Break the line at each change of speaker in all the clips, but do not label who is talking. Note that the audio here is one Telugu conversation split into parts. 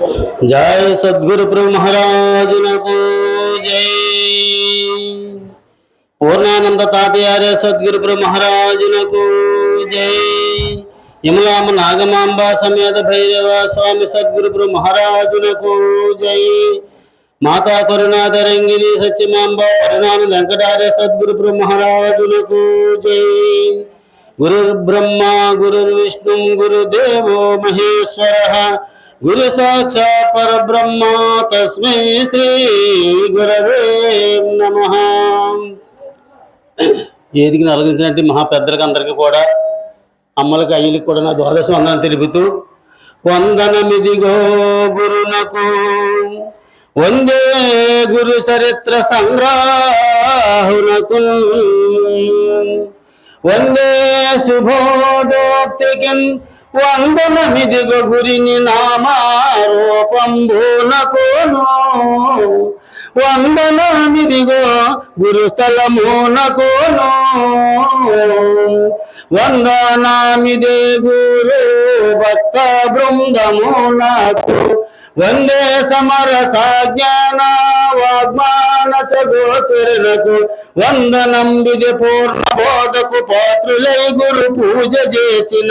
जय सद्गुरु प्रभु महाराज को जय పూర్ణానంద తాతయారే సద్గురు ప్రభు మహారాజునకు జై యములామ నాగమాంబ సమేత భైరవ స్వామి సద్గురు ప్రభు మహారాజునకు జై మాతా కరుణాధరంగిని సత్యమాంబ కరుణానంద వెంకటార్య సద్గురు ప్రభు మహారాజునకు జై గురుర్బ్రహ్మ గురుర్విష్ణు గురుదేవో మహేశ్వర గురు సాక్షాత్ పరబ్రహ్మ తస్మై శ్రీ గురవే నమ ఏదికి నలగించినట్టు మహా పెద్దలకు అందరికీ కూడా అమ్మలకు అయ్యలకి కూడా నా ద్వాదశ వందనం తెలుపుతూ వందనమిదిగో గురునకు వందే గురు చరిత్ర సంగ్రాహునకు వందే శుభోదోక్తికి వందనమిదిగ గురిని నామారూపంభూనకును వందనమిదిగో గురుస్థలమునకును వందనామిదే గురు భక్త బృందమునకు వందే సమర సాజ్ఞాన వాగ్మాన గోచరణకు వందనం విజయ పూర్ణ బోధకు పాత్రులై గురు పూజ చేసిన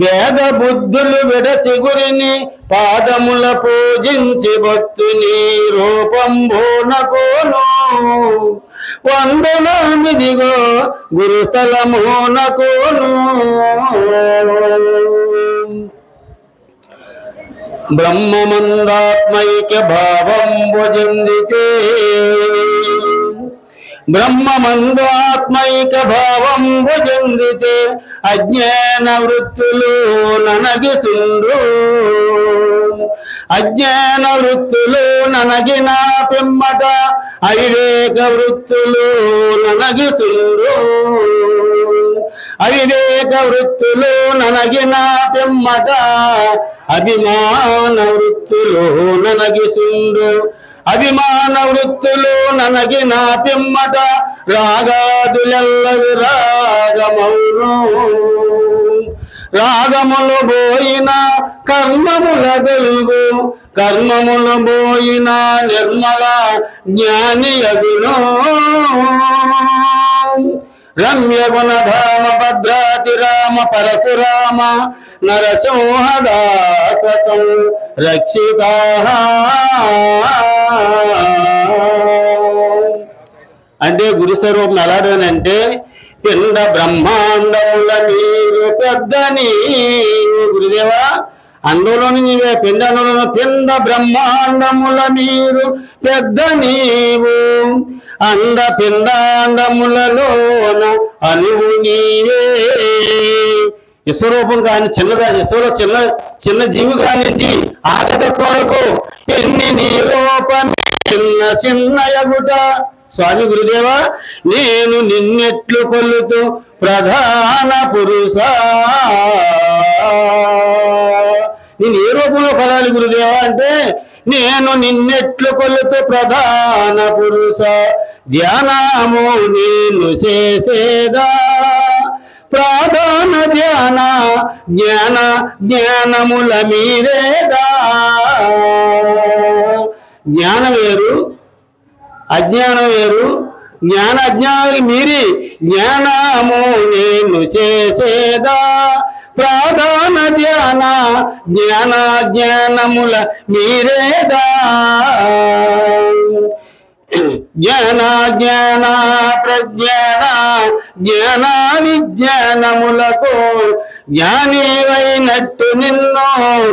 భేద బుద్ధులు విడచి గురిని పాదముల పూజించి భక్తుని రూపంభూనకును వందనామిదిగో బ్రహ్మ బ్రహ్మమందాత్మైక్య భావం భుజందితే బ్రహ్మమందు ఆత్మైక భావం భుజందితే అజ్ఞాన వృత్తులు ననగిస్తుండ్రు అజ్ఞాన వృత్తులు ననగిన పిమ్మట ఐవేక వృత్తులు ననగిస్తుండ్రు అవివేక వృత్తులు ననగిన పిమ్మట అభిమాన వృత్తులు ననగిస్తుండ్రు అభిమాన వృత్తులు ననగి నా పిమ్మట రాగాదులెల్ల విరాగమౌను రాగములు పోయిన కర్మముల గలుగు కర్మములు పోయిన నిర్మల జ్ఞాని అగును రమ్య గుణధామ భద్రాతి రామ పరశురామ నరసింహదాసం రక్షిత అంటే గురు స్వరూపం ఎలాడనంటే పిండ బ్రహ్మాండముల మీరు పెద్ద నీవు గురుదేవా అందులోని నీవే పిండ అందులో పిండ బ్రహ్మాండముల మీరు పెద్ద నీవు అండ పిండాండములలోన అనువు నీవే యశ్వరూపం కాని చిన్నదా యశ్వర చిన్న చిన్న జీవి కానించి ఆగత కొరకు ఎన్ని నీ చిన్న చిన్న ఎగుట స్వామి గురుదేవా నేను నిన్నెట్లు కొల్లుతూ ప్రధాన పురుష నేను ఏ రూపంలో కొలాలి గురుదేవా అంటే నేను నిన్నెట్లు కొలుతూ ప్రధాన పురుష ధ్యానము నేను చేసేదా ప్రధాన ధ్యాన జ్ఞాన జ్ఞానముల మీరేదా జ్ఞానం వేరు అజ్ఞానం వేరు జ్ఞాన అజ్ఞానానికి మీరి జ్ఞానము నేను చేసేదా ప్రాధాన ధ్యాన జ్ఞాన జ్ఞానముల మీరేదా జ్ఞాన జ్ఞాన ప్రజ్ఞాన జ్ఞాన విజ్ఞానములకు జ్ఞానివైనట్టు నిన్ను